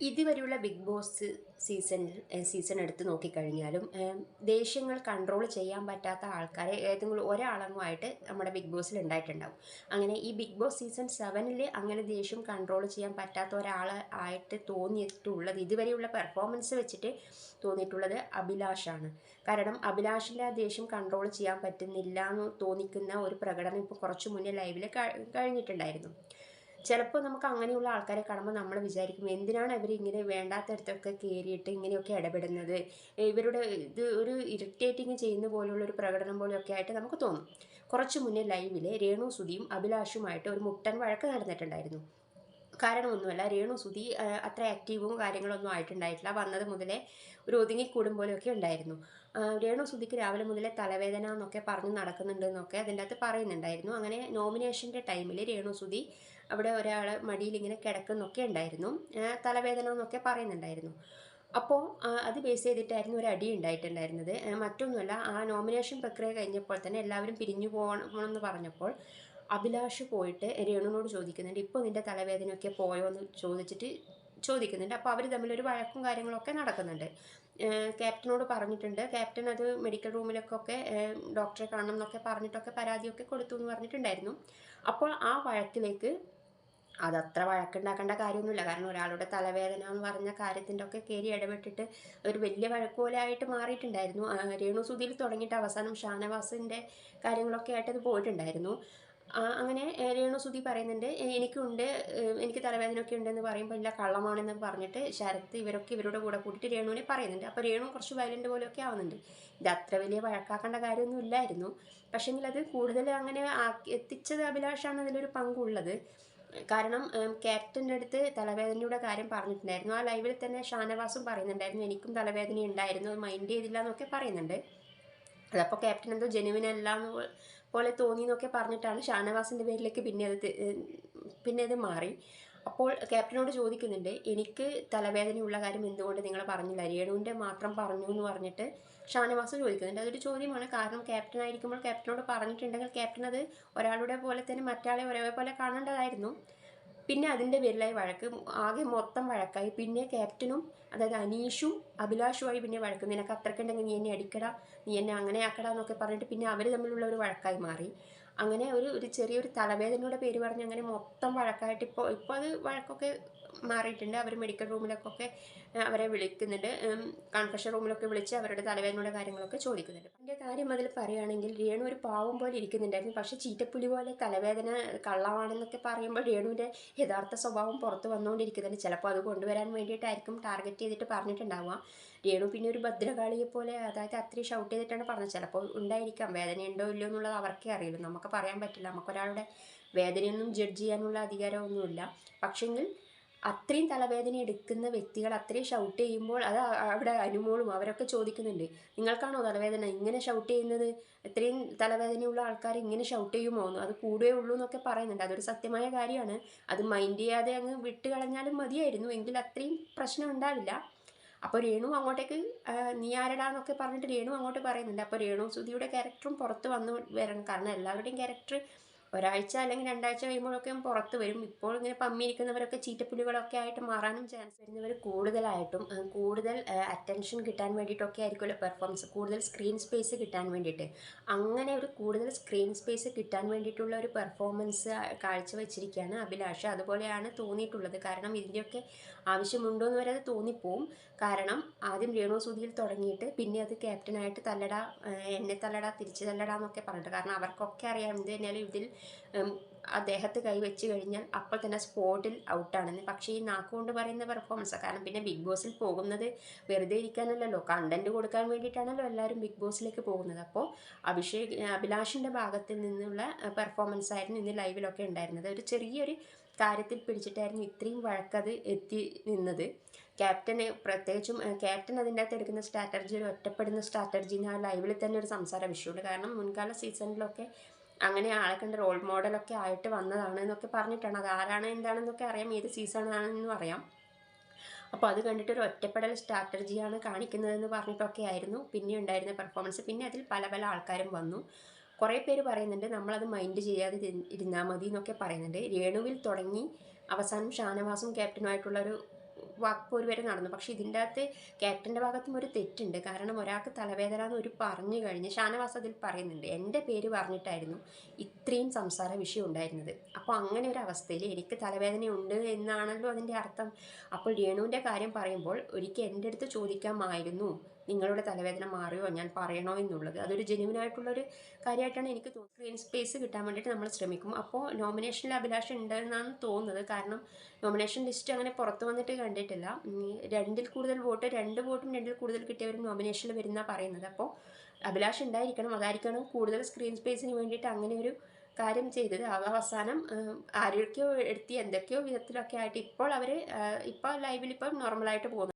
ഇതുവരെയുള്ള big boss season season എടുത്ത് നോക്കിക്കഴിഞ്ഞാലും ദേഷ്യങ്ങൾ control ചെയ്യാൻ പറ്റാത്ത ആൾക്കാരെ ഏതെങ്കിലും ഒരാളങ്ങുമായിട്ട് നമ്മുടെ ബിഗ് ബോസിൽ ഉണ്ടായിട്ടുണ്ടാവും അങ്ങനെ ഈ ബിഗ് ബോസ് സീസൺ സെവനിൽ അങ്ങനെ ദേഷ്യം കൺട്രോൾ ചെയ്യാൻ പറ്റാത്ത ഒരാൾ ആയിട്ട് തോന്നിയിട്ടുള്ളത് ഇതുവരെയുള്ള പെർഫോമൻസ് വെച്ചിട്ട് തോന്നിയിട്ടുള്ളത് അഭിലാഷാണ്. കാരണം അഭിലാഷിന്റെ ആ ദേഷ്യം കൺട്രോൾ ചെയ്യാൻ പറ്റുന്നില്ല എന്ന് തോന്നിക്കുന്ന ഒരു പ്രകടനം ഇപ്പോൾ കുറച്ച് മുന്നേ ലൈവിൽ കഴിഞ്ഞിട്ടുണ്ടായിരുന്നു. ചിലപ്പോൾ നമുക്ക് അങ്ങനെയുള്ള ആൾക്കാരെ കാണുമ്പോൾ നമ്മൾ വിചാരിക്കും എന്തിനാണ് ഇവർ ഇങ്ങനെ വേണ്ടാത്തടത്തൊക്കെ കയറിയിട്ട് ഇങ്ങനെയൊക്കെ ഇടപെടുന്നത്? ഇവരുടെ ഇത് ഒരു ഇറിറ്റേറ്റിംഗ് ചെയ്യുന്ന പോലുള്ള ഒരു പ്രകടനം പോലെയൊക്കെ ആയിട്ട് നമുക്ക് തോന്നും. കുറച്ച് മുന്നേ ലൈവിൽ രേണു സുധിയും അഭിലാഷുമായിട്ട് ഒരു മുട്ടൻ വഴക്ക് നടന്നിട്ടുണ്ടായിരുന്നു. കാരണമൊന്നുമല്ല. രേണു സുധി അത്ര ആക്റ്റീവും കാര്യങ്ങളൊന്നും ആയിട്ടുണ്ടായിട്ടില്ല. വന്നത് മുതലേ ഒരു ഒതുങ്ങിക്കൂടും പോലെയൊക്കെ ഉണ്ടായിരുന്നു. രേണു സുധിക്ക് രാവിലെ മുതലേ തലവേദന എന്നൊക്കെ പറഞ്ഞ് നടക്കുന്നുണ്ട് എന്നൊക്കെ അതിന്റെ അകത്ത് പറയുന്നുണ്ടായിരുന്നു. അങ്ങനെ നോമിനേഷന്റെ ടൈമിൽ രേണു സുധി അവിടെ ഒരാൾ മടിയിൽ ഇങ്ങനെ കിടക്കുന്നൊക്കെ ഉണ്ടായിരുന്നു. തലവേദന എന്നൊക്കെ പറയുന്നുണ്ടായിരുന്നു. അപ്പോൾ അത് ബേസ് ചെയ്തിട്ടായിരുന്നു ഒരു അടി ഉണ്ടായിട്ടുണ്ടായിരുന്നത്. മറ്റൊന്നുമല്ല ആ നോമിനേഷൻ പ്രക്രിയ കഴിഞ്ഞപ്പോൾ തന്നെ എല്ലാവരും പിരിഞ്ഞു പോകണമെന്ന് പറഞ്ഞപ്പോൾ അഭിലാഷ് പോയിട്ട് രേണുവിനോട് ചോദിക്കുന്നുണ്ട് ഇപ്പോൾ നിന്റെ തലവേദനയൊക്കെ പോയോ? എന്ന് ചോദിച്ചിട്ട് ചോദിക്കുന്നുണ്ട്. അപ്പോൾ അവർ തമ്മിലൊരു വഴക്കും കാര്യങ്ങളൊക്കെ നടക്കുന്നുണ്ട്. ക്യാപ്റ്റനോട് പറഞ്ഞിട്ടുണ്ട്. ക്യാപ്റ്റൻ അത് മെഡിക്കൽ റൂമിലൊക്കെ ഡോക്ടറെ കാണണം എന്നൊക്കെ പറഞ്ഞിട്ടൊക്കെ പരാതിയൊക്കെ കൊടുത്തു എന്ന് പറഞ്ഞിട്ടുണ്ടായിരുന്നു. അപ്പോൾ ആ വഴക്കിലേക്ക് അതത്ര വഴക്കുണ്ടാക്കേണ്ട കാര്യമൊന്നുമില്ല. കാരണം ഒരാളുടെ തലവേദന എന്ന് പറഞ്ഞ കാര്യത്തിന്റെ ഒക്കെ കയറി ഇടപെട്ടിട്ട് ഒരു വലിയ വഴക്ക് പോലെ ആയിട്ട് മാറിയിട്ടുണ്ടായിരുന്നു. രേണു സുധിയിൽ തുടങ്ങിയിട്ട് അവസാനം ഷാനവാസിന്റെ കാര്യങ്ങളൊക്കെ ആയിട്ട് അത് പോയിട്ടുണ്ടായിരുന്നു. അങ്ങനെ രേണുസുതി പറയുന്നുണ്ട് എനിക്കുണ്ട് എനിക്ക് തലവേദനയൊക്കെ ഉണ്ടെന്ന് പറയുമ്പോൾ ഇല്ല കള്ളമാണെന്ന് പറഞ്ഞിട്ട് ശരത്ത് ഇവരൊക്കെ ഇവരുടെ കൂടെ കൂട്ടിയിട്ട് രേണുവിനെ പറയുന്നുണ്ട്. അപ്പോൾ രേണു കുറച്ച് വയലന്റ് പോലെയൊക്കെ ആവുന്നുണ്ട്. ഇത് അത്ര വലിയ വഴക്കാക്കേണ്ട കാര്യമൊന്നും ഇല്ലായിരുന്നു. പക്ഷേങ്കിൽ അത് കൂടുതൽ അങ്ങനെ എത്തിച്ചത് അഭിലാഷാണ് അതിലൊരു പങ്കുള്ളത്. കാരണം ക്യാപ്റ്റന്റെ അടുത്ത് തലവേദനയുടെ കാര്യം പറഞ്ഞിട്ടുണ്ടായിരുന്നു. ആ ലൈവിൽ തന്നെ ഷാനവാസും പറയുന്നുണ്ടായിരുന്നു എനിക്കും തലവേദന ഉണ്ടായിരുന്നു മൈൻഡ് ചെയ്തില്ല എന്നൊക്കെ പറയുന്നുണ്ട്. അതപ്പോൾ ക്യാപ്റ്റൻ എന്തോ ജെനുവിൻ അല്ല എന്ന് പോലെ തോന്നി എന്നൊക്കെ പറഞ്ഞിട്ടാണ് ഷാനവാസിന്റെ പേരിലേക്ക് പിന്നെ അത് പിന്നെ അത് മാറി. അപ്പോൾ ക്യാപ്റ്റനോട് ചോദിക്കുന്നുണ്ട് എനിക്ക് തലവേദനയുള്ള കാര്യം എന്തുകൊണ്ട് നിങ്ങൾ പറഞ്ഞില്ല രേണുവിന്റെ മാത്രം പറഞ്ഞു എന്ന് പറഞ്ഞിട്ട് ഷാനവാസ് ചോദിക്കുന്നുണ്ട്. അതൊരു ചോദ്യമാണ്. കാരണം ക്യാപ്റ്റൻ ആയിരിക്കുമ്പോൾ ക്യാപ്റ്റനോട് പറഞ്ഞിട്ടുണ്ടെങ്കിൽ ക്യാപ്റ്റൻ അത് ഒരാളുടെ പോലെ തന്നെ മറ്റാളെ ഒരേപോലെ കാണേണ്ടതായിരുന്നു. പിന്നെ അതിന്റെ പേരിലായി വഴക്ക്. ആകെ മൊത്തം വഴക്കായി. പിന്നെ ക്യാപ്റ്റനും അതായത് അനീഷും അഭിലാഷുമായി പിന്നെ വഴക്ക്. നിനക്ക് അത്രക്കുണ്ടെങ്കിൽ നീ എന്നെ അടിക്കടാ നീ എന്നെ അങ്ങനെ ആക്കടാ എന്നൊക്കെ പറഞ്ഞിട്ട് പിന്നെ അവർ തമ്മിലുള്ള ഒരു വഴക്കായി മാറി. അങ്ങനെ ഒരു ഒരു ചെറിയൊരു തലവേദനയുടെ പേര് പറഞ്ഞ് അങ്ങനെ മൊത്തം വഴക്കായിട്ട് ഇപ്പോൾ ഇപ്പോൾ അത് വഴക്കൊക്കെ മാറിയിട്ടുണ്ട്. അവർ മെഡിക്കൽ റൂമിലൊക്കെ അവരെ വിളിക്കുന്നുണ്ട്. കൺഫഷൻ റൂമിലൊക്കെ വിളിച്ച് അവരുടെ തലവേദനയുടെ കാര്യങ്ങളൊക്കെ ചോദിക്കുന്നുണ്ട്. എന്റെ കാര്യം അതിൽ പറയുകയാണെങ്കിൽ രേണു ഒരു പാവം പോലെ ഇരിക്കുന്നുണ്ടായിരുന്നു. പക്ഷേ ചീറ്റപ്പുലി പോലെ തലവേദന കള്ളമാണെന്നൊക്കെ പറയുമ്പോൾ രേണുവിന്റെ യഥാർത്ഥ സ്വഭാവം പുറത്ത് വന്നുകൊണ്ടിരിക്കുന്നുണ്ട്. ചിലപ്പോൾ അത് കൊണ്ടുവരാൻ വേണ്ടിയിട്ടായിരിക്കും ടാർഗറ്റ് ചെയ്തിട്ട് പറഞ്ഞിട്ടുണ്ടാവുക. രേണു പിന്നെ ഒരു ഭദ്രകാളിയെ പോലെ അതായത് അത്രയും ഷൗട്ട് ചെയ്തിട്ടാണ് പറഞ്ഞത്. ചിലപ്പോൾ ഉണ്ടായിരിക്കാം. വേദന ഉണ്ടോ ഇല്ലയോ എന്നുള്ളത് അവർക്കേ അറിയുള്ളൂ. നമുക്ക് പറയാൻ പറ്റില്ല. നമുക്കൊരാളുടെ വേദനയൊന്നും ജഡ്ജ് ചെയ്യാനുള്ള അധികാരമൊന്നുമില്ല. പക്ഷെങ്കിൽ അത്രയും തലവേദന എടുക്കുന്ന വ്യക്തികൾ അത്രയും ഷൗട്ട് ചെയ്യുമ്പോൾ അത് അവിടെ അനുമോളും അവരൊക്കെ ചോദിക്കുന്നുണ്ട്. നിങ്ങൾക്കാണോ തലവേദന? ഇങ്ങനെ ഷൗട്ട് ചെയ്യുന്നത്? ഇത്രയും തലവേദനയുള്ള ആൾക്കാർ ഇങ്ങനെ ഷൗട്ട് ചെയ്യുമോ അത് കൂടുകയേ ഉള്ളൂ എന്നൊക്കെ പറയുന്നുണ്ട്. അതൊരു സത്യമായ കാര്യമാണ്. അത് മൈൻഡ് ചെയ്യാതെ അങ്ങ് വിട്ട് കളഞ്ഞാലും മതിയായിരുന്നു. എങ്കിൽ അത്രയും പ്രശ്നം ഉണ്ടാവില്ല. അപ്പോൾ രേണു അങ്ങോട്ടേക്ക് നീയാരടാന്നൊക്കെ പറഞ്ഞിട്ട് രേണു അങ്ങോട്ട് പറയുന്നുണ്ട്. അപ്പോൾ രേണു സുധിയുടെ ക്യാരക്ടറും പുറത്ത് വന്നു വരണം. കാരണം എല്ലാവരുടെയും ക്യാരക്ടർ ഒരാഴ്ച അല്ലെങ്കിൽ രണ്ടാഴ്ച കഴിയുമ്പോഴൊക്കെ പുറത്ത് വരും. ഇപ്പോൾ ഇങ്ങനെ പമ്മിയിരിക്കുന്നവരൊക്കെ ചീറ്റപ്പുലികളൊക്കെ ആയിട്ട് മാറാനും ചാൻസ് വരുന്നവർ കൂടുതലായിട്ടും കൂടുതൽ അറ്റൻഷൻ കിട്ടാൻ വേണ്ടിയിട്ടൊക്കെ ആയിരിക്കുമല്ലോ പെർഫോമൻസ് കൂടുതൽ സ്ക്രീൻ സ്പേസ് കിട്ടാൻ വേണ്ടിയിട്ട്. അങ്ങനെ ഒരു കൂടുതൽ സ്ക്രീൻ സ്പേസ് കിട്ടാൻ വേണ്ടിയിട്ടുള്ള ഒരു പെർഫോമൻസ് കാഴ്ചവെച്ചിരിക്കുകയാണ് അഭിലാഷ. അതുപോലെയാണ് തോന്നിയിട്ടുള്ളത്. കാരണം ഇതിന്റെയൊക്കെ ആവശ്യമുണ്ടോ എന്ന് വരെ അത് തോന്നിപ്പോവും. കാരണം ആദ്യം രേണു സുധിയിൽ തുടങ്ങിയിട്ട് പിന്നെ അത് ക്യാപ്റ്റനായിട്ട് തല്ലട എന്നെ തല്ലട തിരിച്ച് തല്ലട എന്നൊക്കെ പറഞ്ഞിട്ട്. കാരണം അവർക്കൊക്കെ അറിയാം എന്ത് തന്നെയാലും ഇതിൽ അദ്ദേഹത്തെ കൈവച്ച് കഴിഞ്ഞാൽ അപ്പോൾ തന്നെ സ്പോട്ടിൽ ഔട്ടാണെന്ന്. പക്ഷേ ഈ നാക്കുകൊണ്ട് പറയുന്ന പെർഫോമൻസ് കാരണം പിന്നെ ബിഗ് ബോസിൽ പോകുന്നത് വെറുതെ ഇരിക്കാനല്ലല്ലോ. കണ്ടന്റ് കൊടുക്കാൻ വേണ്ടിയിട്ടാണല്ലോ എല്ലാവരും ബിഗ് ബോസിലേക്ക് പോകുന്നത്. അപ്പോൾ അഭിഷേക് അഭിലാഷിന്റെ ഭാഗത്ത് നിന്നുള്ള പെർഫോമൻസ് ആയിരുന്നു ഇന്ന് ലൈവിലൊക്കെ ഉണ്ടായിരുന്നത്. ഒരു ചെറിയൊരു കാര്യത്തിൽ പിടിച്ചിട്ടായിരുന്നു ഇത്രയും വഴക്കത് എത്തി നിന്നത്. ക്യാപ്റ്റനെ പ്രത്യേകിച്ചും ക്യാപ്റ്റൻ അതിന്റെ അകത്ത് എടുക്കുന്ന സ്ട്രാറ്റജി ഒരു ഒറ്റപ്പെടുന്ന സ്ട്രാറ്റജി ആ ലൈവിൽ തന്നെ ഒരു സംസാര വിഷയമുണ്ട്. കാരണം മുൻകാല സീസണിലൊക്കെ അങ്ങനെ ആളെ കണ്ട് റോൾ മോഡലൊക്കെ ആയിട്ട് വന്നതാണ് എന്നൊക്കെ പറഞ്ഞിട്ടാണ്. അത് ആരാണ് എന്താണെന്നൊക്കെ അറിയാം. ഏത് സീസണാണെന്നും അറിയാം. അപ്പോൾ അത് കണ്ടിട്ട് ഒരു ഒറ്റപ്പെടൽ സ്ട്രാറ്റജിയാണ് കാണിക്കുന്നതെന്ന് പറഞ്ഞിട്ടൊക്കെ ആയിരുന്നു. പിന്നെ ഉണ്ടായിരുന്ന പെർഫോമൻസ് പിന്നെ അതിൽ പല പല ആൾക്കാരും വന്നു. കുറേ പേര് പറയുന്നുണ്ട് നമ്മളത് മൈൻഡ് ചെയ്യാതെ ഇരി- ഇരുന്നാൽ മതി എന്നൊക്കെ പറയുന്നുണ്ട്. രേണുവിൽ തുടങ്ങി അവസാനം ഷാനവാസും ക്യാപ്റ്റനുമായിട്ടുള്ള ഒരു വാക്പോര് വരെ നടന്നു. പക്ഷെ ഇതിന്റെ അകത്ത് ക്യാപ്റ്റന്റെ ഭാഗത്തും ഒരു തെറ്റുണ്ട്. കാരണം ഒരാൾക്ക് തലവേദന എന്ന് ഒരു പറഞ്ഞു കഴിഞ്ഞ് ഷാനവാസ് അതിൽ പറയുന്നുണ്ട്. എന്റെ പേര് പറഞ്ഞിട്ടായിരുന്നു ഇത്രയും സംസാര വിഷയം ഉണ്ടായിരുന്നത്. അപ്പോൾ അങ്ങനെ ഒരു അവസ്ഥയിൽ എനിക്ക് തലവേദനയുണ്ട് എന്നാണല്ലോ അതിന്റെ അർത്ഥം. അപ്പോൾ രേണുവിന്റെ കാര്യം പറയുമ്പോൾ ഒരിക്കൽ എന്റെ അടുത്ത് ചോദിക്കാമായിരുന്നു. നിങ്ങളുടെ തലവേദന മാറിയോ ഞാൻ പറയണോ എന്നുള്ളത് അതൊരു ജെന്യൂനായിട്ടുള്ളൊരു കാര്യമായിട്ടാണ് എനിക്ക് തോന്നുന്നത്. സ്ക്രീൻ സ്പേസ് കിട്ടാൻ വേണ്ടിയിട്ട് നമ്മൾ ശ്രമിക്കും. അപ്പോൾ നോമിനേഷനിൽ അഭിലാഷം ഉണ്ടെന്നാണ് തോന്നുന്നത്. കാരണം നോമിനേഷൻ ലിസ്റ്റ് അങ്ങനെ പുറത്ത് വന്നിട്ട് കണ്ടിട്ടില്ല. രണ്ടിൽ കൂടുതൽ വോട്ട് രണ്ട് വോട്ടും രണ്ടിൽ കൂടുതൽ കിട്ടിയവരും നോമിനേഷനിൽ വരുന്ന പറയുന്നത്. അപ്പോൾ അഭിലാഷം ഉണ്ടായിരിക്കണം. അതായിരിക്കണം കൂടുതൽ സ്ക്രീൻ സ്പേസിന് വേണ്ടിയിട്ട് അങ്ങനെ ഒരു കാര്യം ചെയ്തത്. അവ അവസാനം ആരൊക്കെയോ എടുത്തി എന്തൊക്കെയോ വിധത്തിലൊക്കെ ആയിട്ട് ഇപ്പോൾ അവർ ഇപ്പോൾ ലൈവിൽ ഇപ്പോൾ നോർമലായിട്ട് പോകുന്നു.